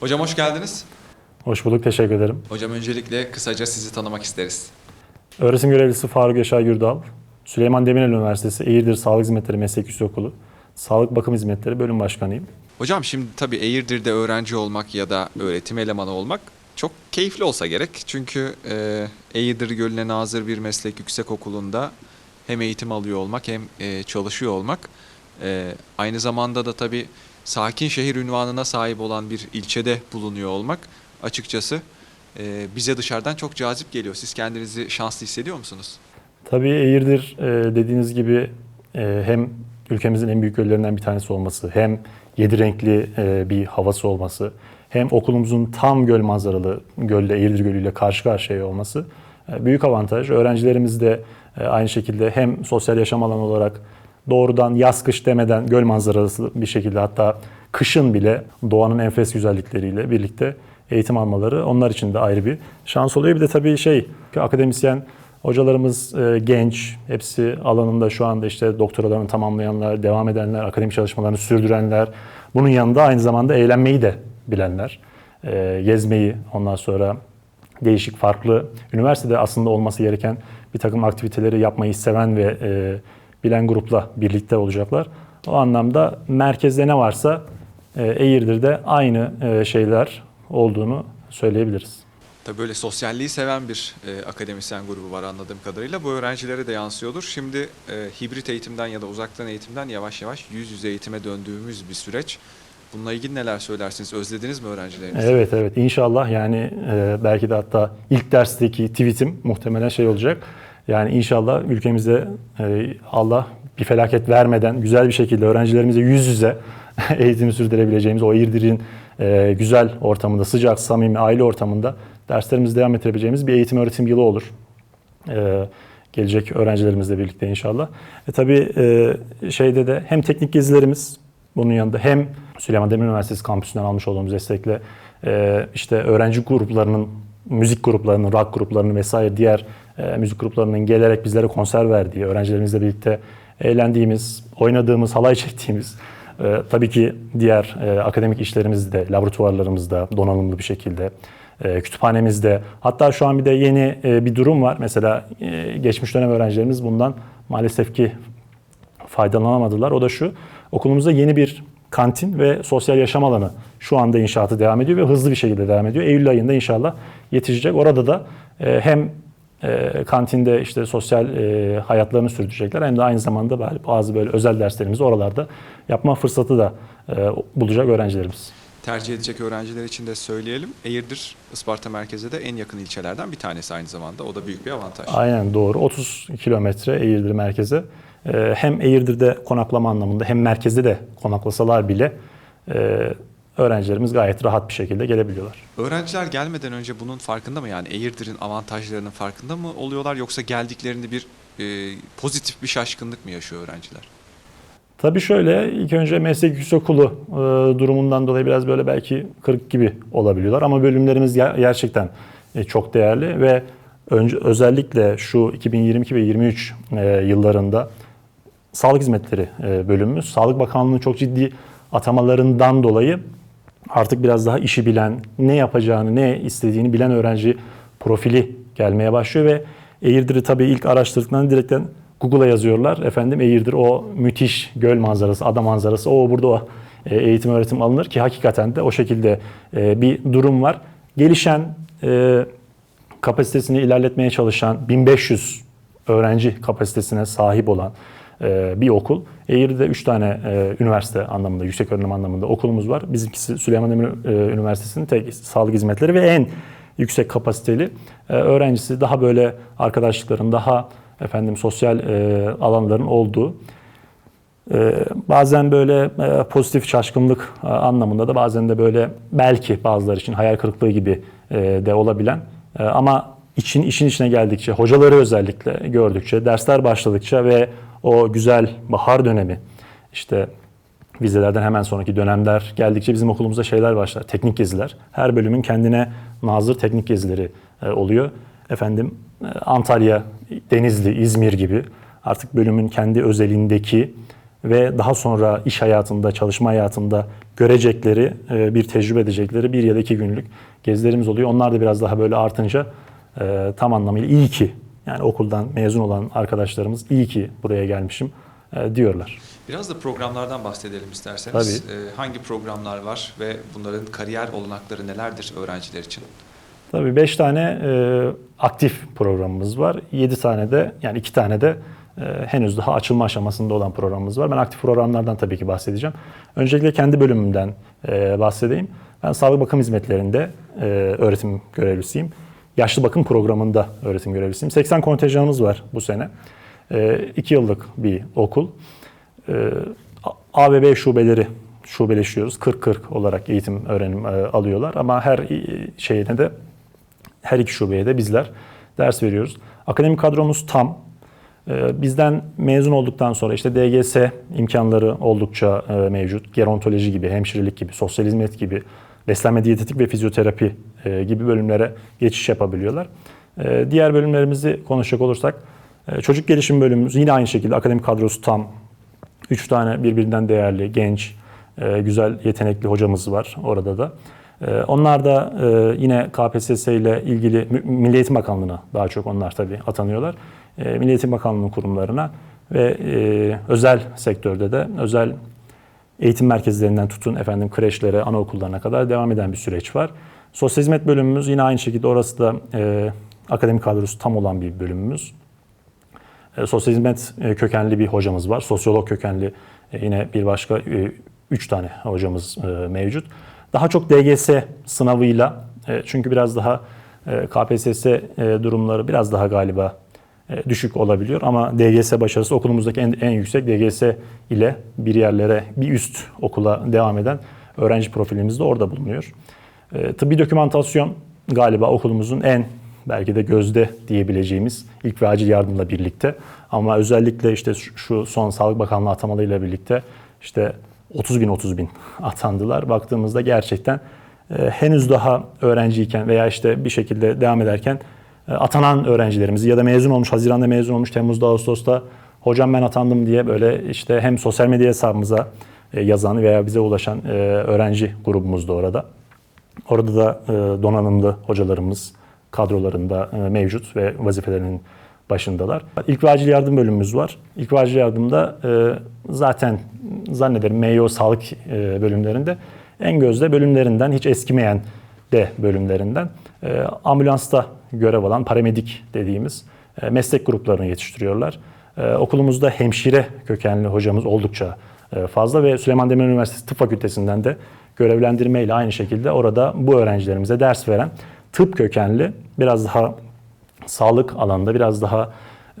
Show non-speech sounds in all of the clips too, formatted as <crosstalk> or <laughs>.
Hocam hoş geldiniz. Hoş bulduk, teşekkür ederim. Hocam öncelikle kısaca sizi tanımak isteriz. Öğretim görevlisi Faruk Yaşar Gürdal, Süleyman Demirel Üniversitesi Eğirdir Sağlık Hizmetleri Meslek Yüksekokulu, Sağlık Bakım Hizmetleri Bölüm Başkanıyım. Hocam şimdi tabii Eğirdir'de öğrenci olmak ya da öğretim elemanı olmak çok keyifli olsa gerek. Çünkü e, Eğirdir Gölü'ne nazır bir meslek yüksekokulu'nda hem eğitim alıyor olmak hem e, çalışıyor olmak. E, aynı zamanda da tabii sakin şehir ünvanına sahip olan bir ilçede bulunuyor olmak açıkçası e, bize dışarıdan çok cazip geliyor. Siz kendinizi şanslı hissediyor musunuz? Tabii Eğirdir e, dediğiniz gibi e, hem ülkemizin en büyük göllerinden bir tanesi olması, hem yedi renkli e, bir havası olması, hem okulumuzun tam göl manzaralı gölle, Eğirdir Gölü ile karşı karşıya olması e, büyük avantaj. Öğrencilerimiz de e, aynı şekilde hem sosyal yaşam alanı olarak doğrudan yaz kış demeden göl manzarası bir şekilde hatta kışın bile doğanın enfes güzellikleriyle birlikte eğitim almaları onlar için de ayrı bir şans oluyor. Bir de tabii şey akademisyen hocalarımız e, genç, hepsi alanında şu anda işte doktoralarını tamamlayanlar, devam edenler, akademik çalışmalarını sürdürenler. Bunun yanında aynı zamanda eğlenmeyi de bilenler, e, gezmeyi ondan sonra değişik farklı üniversitede aslında olması gereken bir takım aktiviteleri yapmayı seven ve e, bilen grupla birlikte olacaklar. O anlamda merkezde ne varsa Eğirdir'de aynı e, şeyler olduğunu söyleyebiliriz. Tabii böyle sosyalliği seven bir e, akademisyen grubu var anladığım kadarıyla. Bu öğrencilere de yansıyordur. Şimdi e, hibrit eğitimden ya da uzaktan eğitimden yavaş yavaş yüz yüze eğitime döndüğümüz bir süreç. Bununla ilgili neler söylersiniz? Özlediniz mi öğrencilerinizi? Evet evet inşallah yani e, belki de hatta ilk dersteki tweetim muhtemelen şey olacak. Yani inşallah ülkemizde e, Allah bir felaket vermeden güzel bir şekilde öğrencilerimize yüz yüze <laughs> eğitimi sürdürebileceğimiz o İrdir'in e, güzel ortamında, sıcak, samimi aile ortamında derslerimizi devam ettirebileceğimiz bir eğitim öğretim yılı olur. E, gelecek öğrencilerimizle birlikte inşallah. E, tabii şeyde de hem teknik gezilerimiz bunun yanında hem Süleyman Demirel Üniversitesi kampüsünden almış olduğumuz destekle işte öğrenci gruplarının, müzik gruplarının, rock gruplarının vesaire diğer e, müzik gruplarının gelerek bizlere konser verdiği, öğrencilerimizle birlikte eğlendiğimiz, oynadığımız, halay çektiğimiz, e, tabii ki diğer e, akademik işlerimizde, laboratuvarlarımızda donanımlı bir şekilde, e, kütüphanemizde, hatta şu an bir de yeni e, bir durum var. Mesela e, geçmiş dönem öğrencilerimiz bundan maalesef ki faydalanamadılar. O da şu, okulumuzda yeni bir kantin ve sosyal yaşam alanı şu anda inşaatı devam ediyor ve hızlı bir şekilde devam ediyor. Eylül ayında inşallah yetişecek. Orada da e, hem e, kantinde işte sosyal e, hayatlarını sürdürecekler hem de aynı zamanda bazı böyle özel derslerimizi oralarda yapma fırsatı da e, bulacak öğrencilerimiz. Tercih edecek öğrenciler için de söyleyelim. Eğirdir Isparta merkeze de en yakın ilçelerden bir tanesi aynı zamanda. O da büyük bir avantaj. Aynen doğru. 30 kilometre Eğirdir merkeze. E, hem Eğirdir'de konaklama anlamında hem merkezde de konaklasalar bile e, öğrencilerimiz gayet rahat bir şekilde gelebiliyorlar. Öğrenciler gelmeden önce bunun farkında mı? Yani Eğirdir'in avantajlarının farkında mı oluyorlar yoksa geldiklerinde bir e, pozitif bir şaşkınlık mı yaşıyor öğrenciler? Tabii şöyle ilk önce meslek yüksekokulu e, durumundan dolayı biraz böyle belki kırık gibi olabiliyorlar ama bölümlerimiz ger- gerçekten e, çok değerli ve önce, özellikle şu 2022 ve 23 e, yıllarında sağlık hizmetleri e, bölümümüz Sağlık Bakanlığı'nın çok ciddi atamalarından dolayı artık biraz daha işi bilen, ne yapacağını, ne istediğini bilen öğrenci profili gelmeye başlıyor ve Eğirdir'i tabii ilk araştırdıklarında direkten Google'a yazıyorlar. Efendim Eğirdir o müthiş göl manzarası, ada manzarası. O burada o e, eğitim öğretim alınır ki hakikaten de o şekilde e, bir durum var. Gelişen e, kapasitesini ilerletmeye çalışan 1500 öğrenci kapasitesine sahip olan bir okul. Eğir'de 3 tane e, üniversite anlamında, yüksek öğrenim anlamında okulumuz var. Bizimkisi Süleyman Demirel e, Üniversitesi'nin tek sağlık hizmetleri ve en yüksek kapasiteli e, öğrencisi daha böyle arkadaşlıkların, daha efendim sosyal e, alanların olduğu bazen böyle e, pozitif şaşkınlık e, anlamında da bazen de böyle belki bazıları için hayal kırıklığı gibi e, de olabilen e, ama için işin içine geldikçe hocaları özellikle gördükçe dersler başladıkça ve o güzel bahar dönemi işte vizelerden hemen sonraki dönemler geldikçe bizim okulumuzda şeyler başlar. Teknik geziler. Her bölümün kendine nazır teknik gezileri e, oluyor. Efendim e, Antalya, Denizli, İzmir gibi artık bölümün kendi özelindeki ve daha sonra iş hayatında, çalışma hayatında görecekleri, e, bir tecrübe edecekleri bir ya da iki günlük gezilerimiz oluyor. Onlar da biraz daha böyle artınca tam anlamıyla iyi ki yani okuldan mezun olan arkadaşlarımız iyi ki buraya gelmişim e, diyorlar. Biraz da programlardan bahsedelim isterseniz. Tabii. Ee, hangi programlar var ve bunların kariyer olanakları nelerdir öğrenciler için? Tabii 5 tane e, aktif programımız var. 7 tane de yani 2 tane de e, henüz daha açılma aşamasında olan programımız var. Ben aktif programlardan tabii ki bahsedeceğim. Öncelikle kendi bölümümden e, bahsedeyim. Ben sağlık bakım hizmetlerinde e, öğretim görevlisiyim. Yaşlı bakım programında öğretim görevlisiyim. 80 kontenjanımız var bu sene. 2 yıllık bir okul. E, A ve B şubeleri şubeleşiyoruz. 40-40 olarak eğitim öğrenim e, alıyorlar ama her şeyine de her iki şubeye de bizler ders veriyoruz. Akademik kadromuz tam. Ee, Bizden mezun olduktan sonra işte DGS imkanları oldukça e, mevcut. Gerontoloji gibi, hemşirelik gibi, sosyal hizmet gibi, beslenme diyetetik ve fizyoterapi e, gibi bölümlere geçiş yapabiliyorlar. Ee, Diğer bölümlerimizi konuşacak olursak e, çocuk gelişim bölümümüz yine aynı şekilde akademik kadrosu tam. Üç tane birbirinden değerli, genç, e, güzel, yetenekli hocamız var orada da. E, Onlar da e, yine KPSS ile ilgili Milli Eğitim Bakanlığı'na daha çok onlar tabii atanıyorlar. E, Milli Eğitim Bakanlığı'nın kurumlarına ve e, özel sektörde de özel eğitim merkezlerinden tutun efendim kreşlere, anaokullarına kadar devam eden bir süreç var. Sosyal hizmet bölümümüz yine aynı şekilde orası da e, akademik kadrosu tam olan bir bölümümüz. E, Sosyal hizmet e, kökenli bir hocamız var. Sosyolog kökenli e, yine bir başka 3 tane hocamız e, mevcut. Daha çok DGS sınavıyla e, çünkü biraz daha e, KPSS e, durumları biraz daha galiba e, düşük olabiliyor ama DGS başarısı okulumuzdaki en, en yüksek DGS ile bir yerlere bir üst okula devam eden öğrenci profilimiz de orada bulunuyor. E, tıbbi dokümantasyon galiba okulumuzun en belki de gözde diyebileceğimiz ilk ve acil yardımla birlikte ama özellikle işte şu- son Sağlık Bakanlığı atamalarıyla birlikte işte 30 bin 30 bin atandılar. Baktığımızda gerçekten e, henüz daha öğrenciyken veya işte bir şekilde devam ederken e, atanan öğrencilerimizi ya da mezun olmuş, Haziran'da mezun olmuş, Temmuz'da, Ağustos'ta hocam ben atandım diye böyle işte hem sosyal medya hesabımıza e, yazan veya bize ulaşan e, öğrenci grubumuz da orada. Orada da e, donanımlı hocalarımız kadrolarında e, mevcut ve vazifelerinin başındalar. İlk ve acil yardım bölümümüz var. İlk ve acil yardımda e, zaten zannederim MYO sağlık e, bölümlerinde en gözde bölümlerinden hiç eskimeyen de bölümlerinden e, ambulansta görev alan paramedik dediğimiz e, meslek gruplarını yetiştiriyorlar. E, okulumuzda hemşire kökenli hocamız oldukça e, fazla ve Süleyman Demirel Üniversitesi Tıp Fakültesinden de görevlendirmeyle aynı şekilde orada bu öğrencilerimize ders veren tıp kökenli biraz daha sağlık alanında biraz daha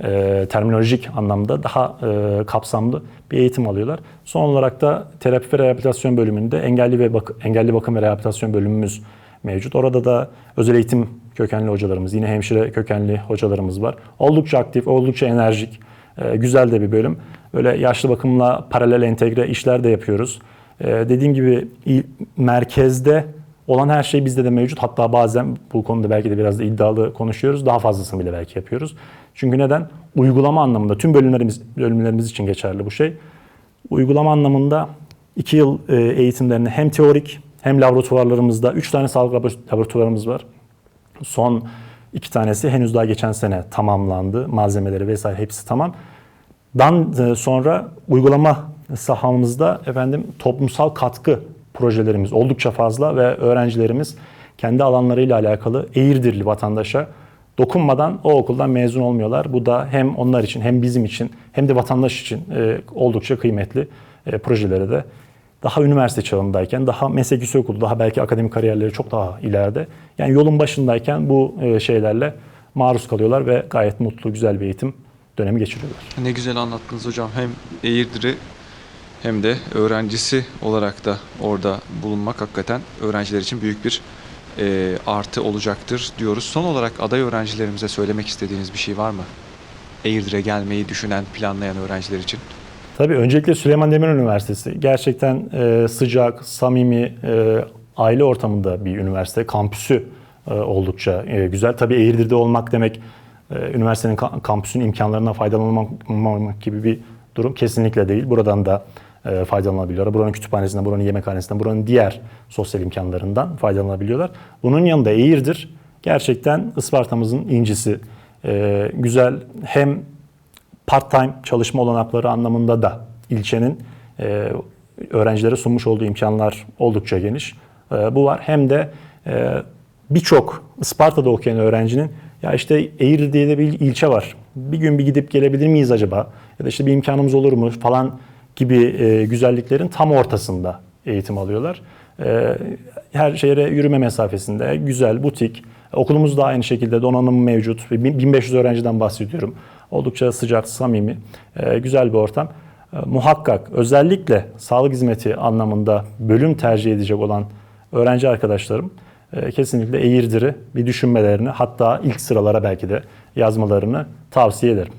e, terminolojik anlamda daha e, kapsamlı bir eğitim alıyorlar. Son olarak da terapi ve rehabilitasyon bölümünde engelli ve bak engelli bakım ve rehabilitasyon bölümümüz mevcut. Orada da özel eğitim kökenli hocalarımız, yine hemşire kökenli hocalarımız var. Oldukça aktif, oldukça enerjik, e, güzel de bir bölüm. Böyle yaşlı bakımla paralel entegre işler de yapıyoruz. E, dediğim gibi merkezde olan her şey bizde de mevcut. Hatta bazen bu konuda belki de biraz da iddialı konuşuyoruz. Daha fazlasını bile belki yapıyoruz. Çünkü neden? Uygulama anlamında tüm bölümlerimiz bölümlerimiz için geçerli bu şey. Uygulama anlamında iki yıl e, eğitimlerini hem teorik hem laboratuvarlarımızda, üç tane sağlık labor- laboratuvarımız var. Son iki tanesi henüz daha geçen sene tamamlandı. Malzemeleri vesaire hepsi tamam. Dan e, sonra uygulama sahamızda efendim toplumsal katkı projelerimiz oldukça fazla ve öğrencilerimiz kendi alanlarıyla alakalı Eğirdirli vatandaşa dokunmadan o okuldan mezun olmuyorlar. Bu da hem onlar için hem bizim için hem de vatandaş için e, oldukça kıymetli e, projelere de daha üniversite çağındayken, daha meslek yüksekokulu, daha belki akademik kariyerleri çok daha ileride. Yani yolun başındayken bu e, şeylerle maruz kalıyorlar ve gayet mutlu, güzel bir eğitim dönemi geçiriyorlar. Ne güzel anlattınız hocam. Hem Eğirdir'i hem de öğrencisi olarak da orada bulunmak hakikaten öğrenciler için büyük bir e, artı olacaktır diyoruz. Son olarak aday öğrencilerimize söylemek istediğiniz bir şey var mı? Eğirdir'e gelmeyi düşünen, planlayan öğrenciler için. Tabii öncelikle Süleyman Demirel Üniversitesi gerçekten e, sıcak, samimi, e, aile ortamında bir üniversite. Kampüsü e, oldukça e, güzel. Tabii Eğirdir'de olmak demek e, üniversitenin ka- kampüsün imkanlarından faydalanmamak gibi bir durum kesinlikle değil. Buradan da e, faydalanabiliyorlar. Buranın kütüphanesinden, buranın yemekhanesinden, buranın diğer sosyal imkanlarından faydalanabiliyorlar. Bunun yanında Eğirdir gerçekten Isparta'mızın incisi. E, güzel hem part-time çalışma olanakları anlamında da ilçenin e, öğrencilere sunmuş olduğu imkanlar oldukça geniş. E, bu var. Hem de e, birçok Isparta'da okuyan öğrencinin ya işte Eğri diye de bir ilçe var. Bir gün bir gidip gelebilir miyiz acaba? Ya da işte bir imkanımız olur mu falan gibi e, güzelliklerin tam ortasında eğitim alıyorlar. E, her şehre yürüme mesafesinde güzel, butik. Okulumuz da aynı şekilde donanım mevcut. 1500 öğrenciden bahsediyorum. Oldukça sıcak, samimi, e, güzel bir ortam. E, muhakkak özellikle sağlık hizmeti anlamında bölüm tercih edecek olan öğrenci arkadaşlarım e, kesinlikle Eğirdir'i bir düşünmelerini hatta ilk sıralara belki de yazmalarını tavsiye ederim.